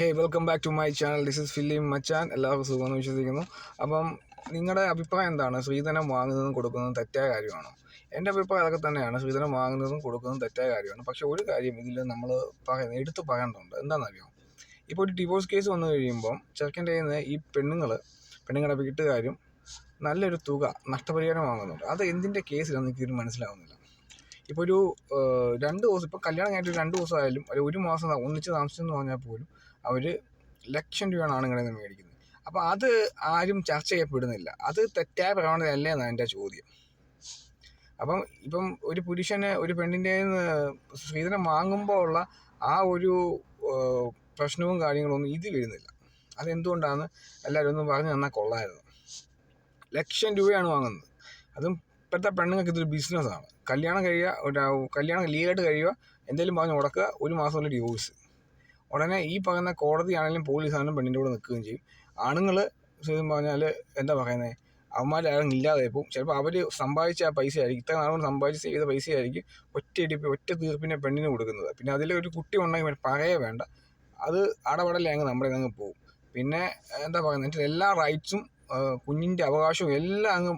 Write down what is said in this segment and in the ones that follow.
Hey welcome back to my channel this is Film Machan എല്ലാവർക്കും സുഖമെന്ന് വിശ്വസിക്കുന്നു. അപ്പം നിങ്ങളുടെ അഭിപ്രായം എന്താണ്? സ്ത്രീധനം വാങ്ങുന്നതും കൊടുക്കുന്നതും തെറ്റായ കാര്യമാണോ? എന്റെ അഭിപ്രായം അതൊക്കെ തന്നെയാണ്. സ്ത്രീധനം വാങ്ങുന്നതും കൊടുക്കുന്നതും തെറ്റായ കാര്യമാണ്. പക്ഷേ ഒരു കാര്യം ഇതിൽ നമ്മൾ പറയുന്നത് എടുത്ത് പറയേണ്ടതുണ്ട്. എന്താണെന്നറിയോ? ഇപ്പോൾ ഒരു ഡിവോഴ്സ് കേസ് വന്നു കഴിയുമ്പം ചെറുക്കന്റെ കയ്യിൽ നിന്ന് ഈ പെണ്ണുങ്ങൾ പെണ്ണുങ്ങളുടെ വീട്ടുകാരും നല്ലൊരു തുക നഷ്ടപരിഹാരം വാങ്ങുന്നുണ്ട്. അത് എന്തിന്റെ കേസിലാണെന്ന് എനിക്കൊരു മനസ്സിലാവുന്നില്ല. ഇപ്പോൾ ഒരു രണ്ട് ദിവസം ഇപ്പോൾ കല്യാണം കഴിഞ്ഞിട്ട് രണ്ട് ദിവസം ആയാലും ഒരു ഒരു മാസം ഒന്നിച്ച് താമസിച്ചെന്ന് പറഞ്ഞാൽ പോലും അവർ ലക്ഷം രൂപയാണ് ആണുങ്ങളിൽ നിന്ന് മേടിക്കുന്നത്. അപ്പോൾ അത് ആരും ചർച്ച ചെയ്യപ്പെടുന്നില്ല. അത് തെറ്റായ പ്രവണതയല്ലേ എന്നാണ് എന്റെ ചോദ്യം. അപ്പം ഇപ്പം ഒരു പുരുഷന് ഒരു പെണ്ണിന്റെ സ്ത്രീധനം വാങ്ങുമ്പോൾ ഉള്ള ആ ഒരു പ്രശ്നവും കാര്യങ്ങളൊന്നും ഇത് വരുന്നില്ല. അതെന്തുകൊണ്ടാണ് എല്ലാവരും ഒന്നും പറഞ്ഞു തന്നാൽ കൊള്ളായിരുന്നു ലക്ഷം രൂപയാണ് വാങ്ങുന്നത്. അതും ഇപ്പോഴത്തെ പെണ്ണുങ്ങൾക്ക് ഇതൊരു ബിസിനസ്സാണ്. കല്യാണം കഴിയുക ഒരു കല്യാണം ലീഗായിട്ട് കഴിയുക എന്തെങ്കിലും പറഞ്ഞ് ഉടക്കുക ഒരു മാസമുള്ള ഡിവോഴ്സ് ഉടനെ ഈ പറയുന്ന കോടതിയാണെങ്കിലും പോലീസാണെങ്കിലും പെണ്ണിന്റെ കൂടെ നിൽക്കുകയും ചെയ്യും. ആണുങ്ങൾ ശരിക്കും പറഞ്ഞാൽ എന്താ പറയുന്നത് അവന്മാർ ആരും ഇല്ലാതെ പോകും. ചിലപ്പോൾ അവർ സമ്പാദിച്ച ആ പൈസ ആയിരിക്കും. ഇത്ര നാളുകൊണ്ട് സമ്പാദിച്ച് ചെയ്ത പൈസ ആയിരിക്കും ഒറ്റ ഇടിപ്പ് ഒറ്റ തീർപ്പിനെ പെണ്ണിന് കൊടുക്കുന്നത്. പിന്നെ അതിൽ ഒരു കുട്ടി ഉണ്ടെങ്കിൽ പറയേ വേണ്ട. അത് അടപടലേ അങ്ങ് നമ്മുടെ അങ്ങ് പോകും. പിന്നെ എന്താ പറയുന്നത് എല്ലാ റൈറ്റ്സും കുഞ്ഞിന്റെ അവകാശവും എല്ലാം അങ്ങ്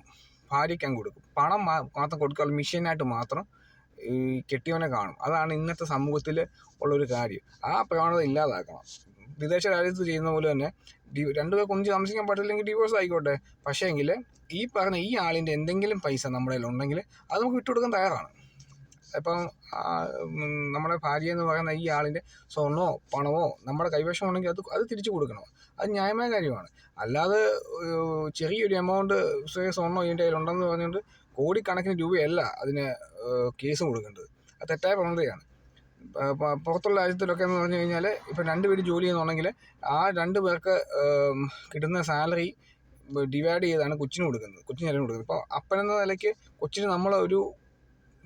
ഭാര്യയ്ക്ക് കൊടുക്കും. പണം മാത്രം കൊടുക്കാനുള്ള മിഷീനായിട്ട് മാത്രം ഈ കെട്ടിയവനെ കാണും. അതാണ് ഇന്നത്തെ സമൂഹത്തിൽ ഉള്ളൊരു കാര്യം. ആ പ്രവണത ഇല്ലാതാക്കണം. വിദേശ രാജ്യത്ത് ചെയ്യുന്ന പോലെ തന്നെ രണ്ടു പേർക്ക് ഒന്നിച്ച് താമസിക്കാൻ പറ്റില്ലെങ്കിൽ ഡിവോഴ്സ് ആയിക്കോട്ടെ. പക്ഷേ എങ്കിൽ ഈ പറഞ്ഞ ഈ ആളിന്റെ എന്തെങ്കിലും പൈസ നമ്മുടെ കയ്യിൽ ഉണ്ടെങ്കിൽ അത് നമുക്ക് വിട്ടുകൊടുക്കാൻ തയ്യാറാണ്. ഇപ്പം നമ്മുടെ ഭാര്യ എന്ന് പറയുന്ന ഈ ആളിന്റെ സ്വർണമോ പണമോ നമ്മുടെ കൈവശം ഉണ്ടെങ്കിൽ അത് അത് തിരിച്ചു കൊടുക്കണം. അത് ന്യായമായ കാര്യമാണ്. അല്ലാതെ ചെറിയൊരു എമൗണ്ട് സ്വർണം ഇതിന്റെ കയ്യിലുണ്ടെന്ന് പറഞ്ഞുകൊണ്ട് കോടിക്കണക്കിന് രൂപയല്ല അതിന് കേസ് കൊടുക്കേണ്ടത്. അത് തെറ്റായ പ്രവണതയാണ്. പുറത്തുള്ള രാജ്യത്തിലൊക്കെ എന്ന് പറഞ്ഞു കഴിഞ്ഞാൽ ഇപ്പം രണ്ട് പേര് ജോലി ചെയ്യുന്നുണ്ടെങ്കിൽ ആ രണ്ട് പേർക്ക് കിട്ടുന്ന സാലറി ഡിവൈഡ് ചെയ്താണ് കൊച്ചിന് കൊടുക്കുന്നത് കൊച്ചിന് കൊടുക്കുന്നത് ഇപ്പോൾ അപ്പനെന്ന നിലയ്ക്ക് കൊച്ചിന് നമ്മൾ ഒരു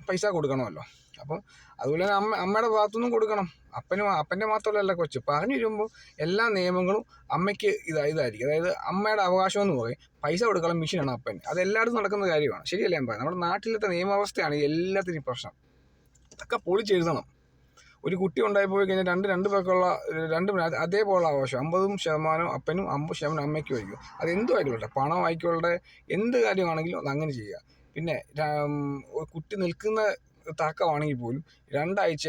പൈസ കൊടുക്കണമല്ലോ. അപ്പോൾ അതുപോലെ തന്നെ അമ്മ അമ്മയുടെ ഭാഗത്തുനിന്നും കൊടുക്കണം. അപ്പന് അപ്പന്റെ മാത്രമല്ല കൊച്ച്. പറഞ്ഞു വരുമ്പോൾ എല്ലാ നിയമങ്ങളും അമ്മയ്ക്ക് ഇതാ ഇതായിരിക്കും. അതായത് അമ്മയുടെ അവകാശം എന്ന് പറയും. പൈസ കൊടുക്കാനുള്ള മെഷീനാണ് അപ്പൻ അത് എല്ലായിടത്തും നടക്കുന്ന കാര്യമാണ്. ശരിയല്ലേ ഞാൻ പറയാം നമ്മുടെ നാട്ടിലത്തെ നിയമാവസ്ഥയാണ് എല്ലാത്തിനും പ്രശ്നം. ഇതൊക്കെ പൊളിച്ചെഴുതണം ഒരു കുട്ടി ഉണ്ടായി പോയി കഴിഞ്ഞാൽ രണ്ട് രണ്ട് പേർക്കുള്ള രണ്ട് അതേപോലെ ആവശ്യം അമ്പതും ശതമാനം അപ്പനും അമ്പത് ശതമാനം അമ്മയ്ക്കും ആയിരിക്കും. അത് എന്തും ആയിക്കോട്ടെ. പണം ആയിക്കോട്ടെ. എന്ത് കാര്യമാണെങ്കിലും അത് അങ്ങനെ ചെയ്യുക. പിന്നെ കുട്ടി നിൽക്കുന്ന താക്കമാണെങ്കിൽ പോലും രണ്ടാഴ്ച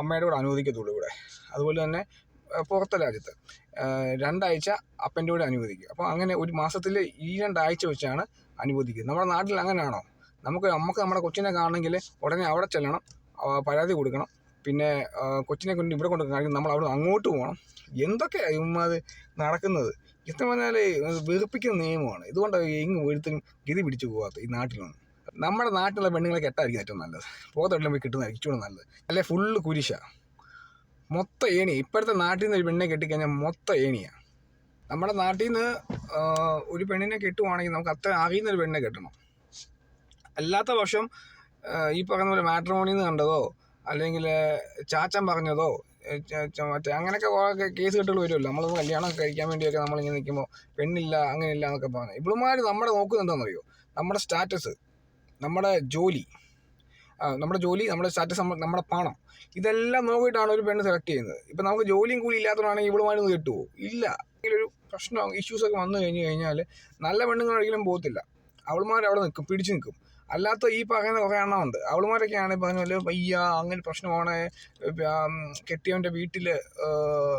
അമ്മയുടെ കൂടെ അനുവദിക്കത്തുള്ളൂ ഇവിടെ. അതുപോലെ തന്നെ പുറത്തെ രാജ്യത്ത്. രണ്ടാഴ്ച അപ്പന്റെ കൂടെ അനുവദിക്കും. അപ്പോൾ അങ്ങനെ ഒരു മാസത്തിൽ ഈ രണ്ടാഴ്ച വെച്ചാണ് അനുവദിക്കുന്നത്. നമ്മുടെ നാട്ടിൽ അങ്ങനെയാണോ? നമുക്ക് നമുക്ക് നമ്മുടെ കൊച്ചിനെ കാണണമെങ്കിൽ ഉടനെ അവിടെ ചെല്ലണം പരാതി കൊടുക്കണം പിന്നെ കൊച്ചിനെ കൊണ്ട് ഇവിടെ കൊണ്ട് കാണിക്കും നമ്മൾ അവിടെ അങ്ങോട്ട് പോകണം. എന്തൊക്കെയാണ് ഇമ്മാത് നടക്കുന്നത്? ഇത്ര പറഞ്ഞാൽ വെറുപ്പിക്കുന്ന നിയമമാണ്. ഇതുകൊണ്ട് എങ്ങും ഒരുത്തരും ഗതി പിടിച്ചു പോകാത്ത ഈ നാട്ടിലൊന്നും. നമ്മുടെ നാട്ടിലുള്ള പെണ്ണുങ്ങളെ കെട്ടായിരിക്കും ഏറ്റവും നല്ലത്. പോകത്തെല്ലാം പോയി കിട്ടുന്നതായിരിക്കും ഇച്ചിരി നല്ലത്. അല്ലെ ഫുള്ള് കുരിശ. മൊത്തം ഏണി ഇപ്പോഴത്തെ നാട്ടിൽ നിന്ന് ഒരു പെണ്ണിനെ കെട്ടിക്കഴിഞ്ഞാൽ മൊത്തം ഏണിയാണ് നമ്മുടെ നാട്ടിൽ നിന്ന് ഒരു പെണ്ണിനെ കെട്ടുവാണെങ്കിൽ നമുക്ക് അത്ര അറിയുന്ന ഒരു പെണ്ണിനെ കെട്ടണം. അല്ലാത്ത പക്ഷം ഈ പറയുന്ന പോലെ മാട്രിമോണിന്ന് കണ്ടതോ അല്ലെങ്കിൽ ചാച്ചൻ പറഞ്ഞതോ മറ്റേ അങ്ങനെയൊക്കെ കുറേ കേസ് കെട്ടുകൾ വരുമല്ലോ. നമ്മൾ കല്യാണം കഴിക്കാൻ വേണ്ടിയൊക്കെ നമ്മളിങ്ങനെ നിൽക്കുമ്പോൾ പെണ്ണില്ല അങ്ങനെയില്ല എന്നൊക്കെ പറഞ്ഞു. ഇവളുമാർ നമ്മുടെ നോക്കുന്നത് എന്താണെന്നറിയോ? നമ്മുടെ സ്റ്റാറ്റസ് നമ്മുടെ ജോലി നമ്മുടെ ജോലി നമ്മുടെ സ്റ്റാറ്റസ് നമ്മുടെ പണം ഇതെല്ലാം നോക്കിയിട്ടാണ് ഒരു പെണ്ണ് സെലക്ട് ചെയ്യുന്നത്. ഇപ്പം നമുക്ക് ജോലിയും കൂലി ഇല്ലാത്തതാണെങ്കിൽ ഇവളുമാരൊന്നും കിട്ടുമോ ഇല്ല. ഒരു പ്രശ്നം ഇഷ്യൂസൊക്കെ വന്നു കഴിഞ്ഞ് കഴിഞ്ഞാൽ നല്ല പെണ്ണുങ്ങൾ ഒരിക്കലും പോകത്തില്ല. അവൾമാർ അവിടെ നിൽക്കും പിടിച്ചു നിൽക്കും. അല്ലാത്ത ഈ പറയുന്ന കുറേ എണ്ണമുണ്ട്. അവളുമാരൊക്കെയാണ് പറഞ്ഞ പോലെ വയ്യ അങ്ങനെ പ്രശ്നമാണ്. കെട്ടിയവന്റെ വീട്ടിൽ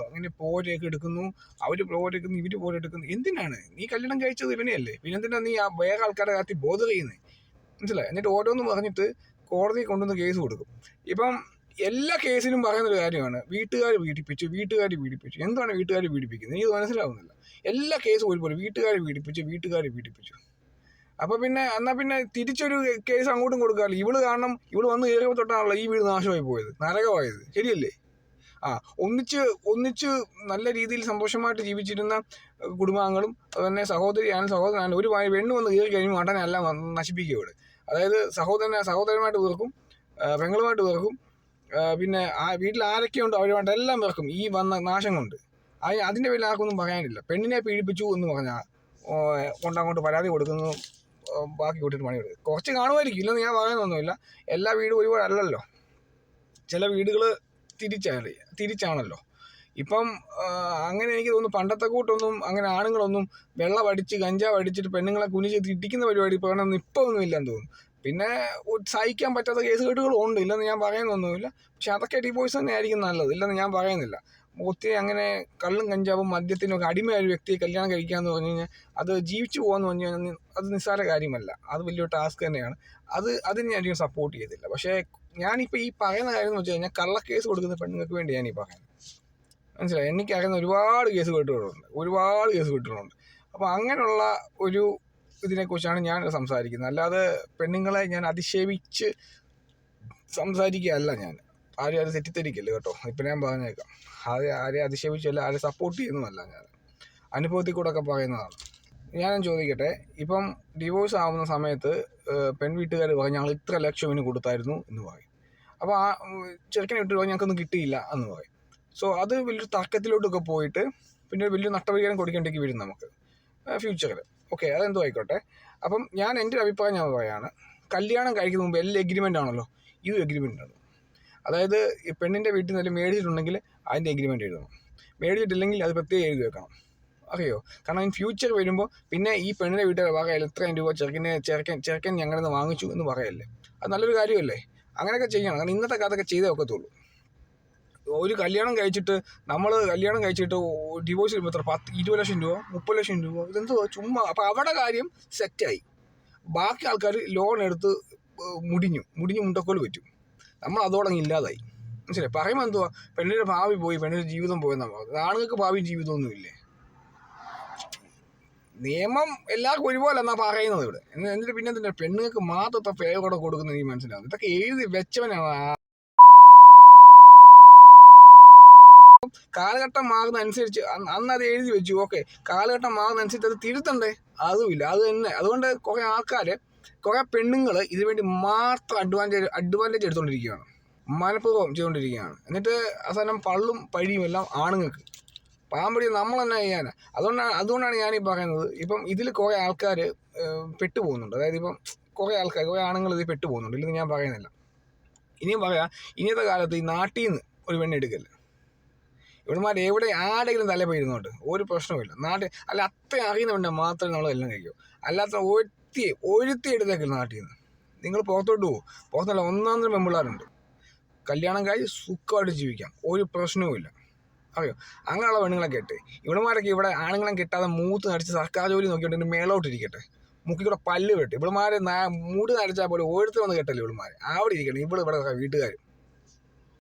അങ്ങനെ പോരൊക്കെ എടുക്കുന്നു. അവർ പോരെടുക്കുന്നു ഇവർ പോരെടുക്കുന്നു എന്തിനാണ്? നീ കല്യാണം കഴിച്ചത് ഇവനെയല്ലേ? പിന്നെന്തിനാ നീ ആ വേറെ ആൾക്കാരുടെ കാര്യത്തിൽ ബോധ ചെയ്യുന്നത് മനസ്സിലായി? എന്നിട്ട് ഓരോന്നും പറഞ്ഞിട്ട് കോടതി കൊണ്ടുവന്ന് കേസ് കൊടുക്കും. ഇപ്പം എല്ലാ കേസിനും പറയുന്നൊരു കാര്യമാണ്. വീട്ടുകാർ പീഡിപ്പിച്ചു വീട്ടുകാർ പീഡിപ്പിച്ചു. എന്താണ് വീട്ടുകാർ പീഡിപ്പിക്കുന്നത്? എനിക്ക് മനസ്സിലാവുന്നില്ല. എല്ലാ കേസും ഒരുപോലെ. വീട്ടുകാർ പീഡിപ്പിച്ചു വീട്ടുകാർ പീഡിപ്പിച്ചു. അപ്പോൾ പിന്നെ എന്നാൽ പിന്നെ തിരിച്ചൊരു കേസ് അങ്ങോട്ടും കൊടുക്കാമല്ലോ ഇവൾ കാരണം ഇവൾ വന്ന് കയറിയപ്പോൾ തൊട്ടാണല്ലോ ഈ വീട് നാശമായി പോയത്. നരകമായത്. ശരിയല്ലേ? ആ ഒന്നിച്ച് ഒന്നിച്ച് നല്ല രീതിയിൽ സന്തോഷമായിട്ട് ജീവിച്ചിരുന്ന കുടുംബാംഗങ്ങളും അതുതന്നെ സഹോദരിയാണ് സഹോദരനാണ് ഒരു പെണ്ണ് വന്ന് കയറി കഴിയുമ്പോൾ എല്ലാം നശിപ്പിക്കുക ഇവിടെ അതായത് സഹോദരനെ സഹോദരനുമായിട്ട് വീർക്കും പെങ്ങളുമായിട്ട് വീർക്കും പിന്നെ ആ വീട്ടിൽ ആരൊക്കെയുണ്ടോ അവരുമായിട്ട് എല്ലാം വീർക്കും ഈ വന്ന നാശം കൊണ്ട്. അതിന് അതിന്റെ പേരിൽ ആർക്കൊന്നും പറയാനില്ല. പെണ്ണിനെ പീഡിപ്പിച്ചു എന്ന് പറഞ്ഞാൽ കൊണ്ടങ്ങോട്ട് പരാതി കൊടുക്കുന്നു. ബാക്കി കൂട്ടിയിട്ട് പണിയെടുക്കും കുറച്ച് കാണുമായിരിക്കും. ഇല്ലെന്ന് ഞാൻ പറയുന്നൊന്നുമില്ല. എല്ലാ വീടും ഒരുപാട് അല്ലല്ലോ ചില വീടുകൾ തിരിച്ചാണ് തിരിച്ചാണല്ലോ. ഇപ്പം അങ്ങനെ എനിക്ക് തോന്നുന്നു പണ്ടത്തെ കൂട്ടൊന്നും അങ്ങനെ ആണുങ്ങളൊന്നും വെള്ളം അടിച്ച് കഞ്ചാവ് അടിച്ചിട്ട് പെണ്ണുങ്ങളെ കുനിച്ച് തിട്ടിക്കുന്ന പരിപാടി ഇപ്പോൾ ഒന്നും ഇപ്പോൾ ഒന്നും ഇല്ലെന്ന് തോന്നുന്നു. പിന്നെ സഹിക്കാൻ പറ്റാത്ത കേസ് കേട്ടുകളും ഉണ്ട്. ഇല്ലെന്ന് ഞാൻ പറയുന്നൊന്നുമില്ല. പക്ഷെ അതൊക്കെ ഡിവോഴ്സ് തന്നെ ആയിരിക്കും നല്ലത്. ഇല്ലെന്ന് ഞാൻ പറയുന്നില്ല. ഒത്തിരി അങ്ങനെ കള്ളും കഞ്ചാവും മദ്യത്തിനും ഒക്കെ അടിമയായ ഒരു വ്യക്തിയെ കല്യാണം കഴിക്കാന്ന് പറഞ്ഞു കഴിഞ്ഞാൽ അത് ജീവിച്ചു പോകാന്ന് പറഞ്ഞു കഴിഞ്ഞാൽ അത് നിസ്സാര കാര്യമല്ല. അത് വലിയൊരു ടാസ്ക് തന്നെയാണ്. അത് അതിന് ഞാൻ അധികം സപ്പോർട്ട് ചെയ്തില്ല പക്ഷേ ഞാനിപ്പോൾ ഈ പറയുന്ന കാര്യം എന്ന് വെച്ച് കഴിഞ്ഞാൽ കള്ളക്കേസ് കൊടുക്കുന്ന പെണ്ണുങ്ങൾക്ക് വേണ്ടി ഞാൻ ഈ പറയുന്നത് മനസ്സിലായി? എനിക്കറിയുന്ന ഒരുപാട് കേസ് കേട്ടുകളുണ്ട്. ഒരുപാട് കേസ് കേട്ടുകളുണ്ട്. അപ്പോൾ അങ്ങനെയുള്ള ഒരു ഇതിനെക്കുറിച്ചാണ് ഞാൻ സംസാരിക്കുന്നത്. അല്ലാതെ പെണ്ണുങ്ങളെ ഞാൻ അധിക്ഷേപിച്ച് സംസാരിക്കുകയല്ല ഞാൻ. ആരും അത് തെറ്റിദ്ധരിക്കല്ലേ കേട്ടോ? ഇപ്പം ഞാൻ പറഞ്ഞേക്കാം. ആരെ ആരെ അധിക്ഷേപിച്ചല്ല ആരെ സപ്പോർട്ട് ചെയ്യുന്നതല്ല ഞാൻ. അനുഭവത്തിൽ കൂടെ ഒക്കെ പറയുന്നതാണ്. ഞാൻ ചോദിക്കട്ടെ ഇപ്പം ഡിവോഴ്സ് ആവുന്ന സമയത്ത് പെൺവീട്ടുകാർ പെൺ വീട്ടുകാർ പറയും ഞങ്ങൾ ഇത്ര ലക്ഷം ഇനി കൊടുത്തായിരുന്നു എന്ന് പറയും. അപ്പോൾ ആ ചെറുക്കനെ വിട്ട് പോയി ഞങ്ങൾക്കൊന്നും കിട്ടിയില്ല എന്ന് പറയും. സോ അത് വലിയൊരു തർക്കത്തിലോട്ടൊക്കെ പോയിട്ട് പിന്നെ ഒരു വലിയ നഷ്ടപരിഹാരം കൊടുക്കേണ്ടേക്ക് വരും നമുക്ക്. ഫ്യൂച്ചറിൽ ഓക്കെ അതെന്തോ ആയിക്കോട്ടെ. അപ്പം ഞാൻ എന്റെ അഭിപ്രായം ഞാൻ പറയാണ്. കല്യാണം കഴിക്കുന്ന മുമ്പ് എല്ലാ എഗ്രിമെന്റ് ആണല്ലോ? ഈ എഗ്രിമെന്റ് ആണ്. അതായത് ഈ പെണ്ണിന്റെ വീട്ടിൽ നിന്ന് മേടിച്ചിട്ടുണ്ടെങ്കിൽ അതിന്റെ എഗ്രിമെന്റ് എഴുതണം. മേടിച്ചിട്ടില്ലെങ്കിൽ അത് പ്രത്യേകം എഴുതി വെക്കണം. അറിയോ? കാരണം ഇൻ ഫ്യൂച്ചർ വരുമ്പോൾ പിന്നെ ഈ പെണ്ണിന്റെ വീട്ടുകാർ പറയാം ഇത്രയും രൂപ ചെറുക്കനെ ചെറുക്കൻ ചെറുക്കൻ ഞങ്ങളിൽ നിന്ന് വാങ്ങിച്ചു എന്ന് പറയല്ലേ? അത് നല്ലൊരു കാര്യമല്ലേ? അങ്ങനെയൊക്കെ ചെയ്യണം. കാരണം ഇന്നത്തെ കാലത്തൊക്കെ ചെയ്തേ ഒക്കത്തുള്ളൂ. ഒരു കല്യാണം കഴിച്ചിട്ട് നമ്മൾ കല്യാണം കഴിച്ചിട്ട് ഡിവോഴ്സ് ചെയ്യുമ്പോൾ എത്ര? പത്ത് ഇരുപത് ലക്ഷം രൂപ മുപ്പത് ലക്ഷം രൂപ? ഇതെന്തോ ചുമ്മാ. അപ്പോൾ അവിടെ കാര്യം സെറ്റായി ബാക്കി ആൾക്കാർ ലോൺ എടുത്ത് മുടിഞ്ഞു. മുടിഞ്ഞു മുണ്ടക്കോൾ പറ്റും നമ്മൾ അതോടങ്ങ് ഇല്ലാതായി. മനസ്സിലായി? പറയുമ്പോൾ എന്തുവാ? പെണ്ണിന്റെ ഭാവി പോയി പെണ്ണിന്റെ ജീവിതം പോയെന്നാണ് പറയുന്നത്. ആണുങ്ങൾക്ക് ഭാവി ജീവിതമൊന്നും ഇല്ലേ? നിയമം എല്ലാവർക്കും ഒരുപോലെ എന്നാ പറയുന്നത് ഇവിടെ. എന്നിട്ട് പിന്നെ എന്തിനാ? പെണ്ണുങ്ങൾക്ക് മാത്രത്തെ ഫേവറോടെ കൊടുക്കുന്നത് എനിക്ക് മനസ്സിലാവും ഇതൊക്കെ എഴുതി വെച്ചവനാണ് കാലഘട്ടം മാറുന്നതനുസരിച്ച് അന്ന് അത് എഴുതി വെച്ചു. ഓക്കെ. കാലഘട്ടം മാറുന്നതനുസരിച്ച് അത് തിരുത്തണ്ടേ? അതുമില്ല അത് തന്നെ. അതുകൊണ്ട് കുറേ ആൾക്കാർ കുറേ പെണ്ണുങ്ങൾ ഇതിനുവേണ്ടി മാത്രം അഡ്വാന്റേജ് അഡ്വാന്റേജ് എടുത്തുകൊണ്ടിരിക്കുകയാണ് മനഃപൂർവം ചെയ്തുകൊണ്ടിരിക്കുകയാണ് എന്നിട്ട് അവസാനം പള്ളും പഴിയും എല്ലാം ആണുങ്ങൾക്ക്. പാമ്പടി നമ്മൾ തന്നെ ചെയ്യാൻ അതുകൊണ്ടാണ് അതുകൊണ്ടാണ് ഈ പറയുന്നത്. ഇപ്പം ഇതിൽ കുറേ ആൾക്കാർ പെട്ടു പോകുന്നുണ്ട് അതായത് ഇപ്പം കുറേ ആൾക്കാർ കുറേ ആണുങ്ങൾ ഇതിൽ പെട്ടു പോകുന്നുണ്ട് ഇല്ലെന്ന് ഞാൻ പറയുന്നില്ല. ഇനിയും പറയാം ഇനിയത്തെ കാലത്ത് ഈ നാട്ടിൽ നിന്ന് ഒരു പെണ്ണെടുക്കല്ല ഇവിടുമാർ എവിടെ ആരെങ്കിലും തല പോയിരുന്നോട്ട് ഒരു പ്രശ്നവുമില്ല. നാട്ടിൽ അല്ല അത്ര അറിയുന്ന പെണ്ണെ മാത്രമേ നമ്മൾ എല്ലാം കഴിക്കൂ. അല്ലാത്ത ഒരുത്തി ഒരുത്തി എടുത്തേക്കില്ല നാട്ടിൽ നിന്ന് നിങ്ങൾ പുറത്തോട്ട് പോകും പുറത്തല്ല ഒന്നാം തരം പെമ്പിള്ളാരുണ്ട്. കല്യാണം കഴിച്ച് സുഖമായിട്ട് ജീവിക്കാം. ഒരു പ്രശ്നവുമില്ല അറിയോ? അങ്ങനെയുള്ള പെണ്ണുങ്ങളെ കേട്ടെ. ഇവിടെമാരൊക്കെ ഇവിടെ ആണുങ്ങളെ കിട്ടാതെ മൂത്ത് നടിച്ച് സർക്കാർ ജോലി നോക്കിയിട്ട് മേളോട്ടിരിക്കട്ടെ മുക്കിക്കൂടെ പല്ല് വെട്ട്. ഇവിടെമാരെ മൂട് നരച്ചാൽ പോലെ ഓരോരുത്തർ വന്ന് കെട്ടല്ലേ ഇവിടെമാരെ അവിടെ ഇരിക്കണം. ഇവിടെ ഇവിടെ വീട്ടുകാർ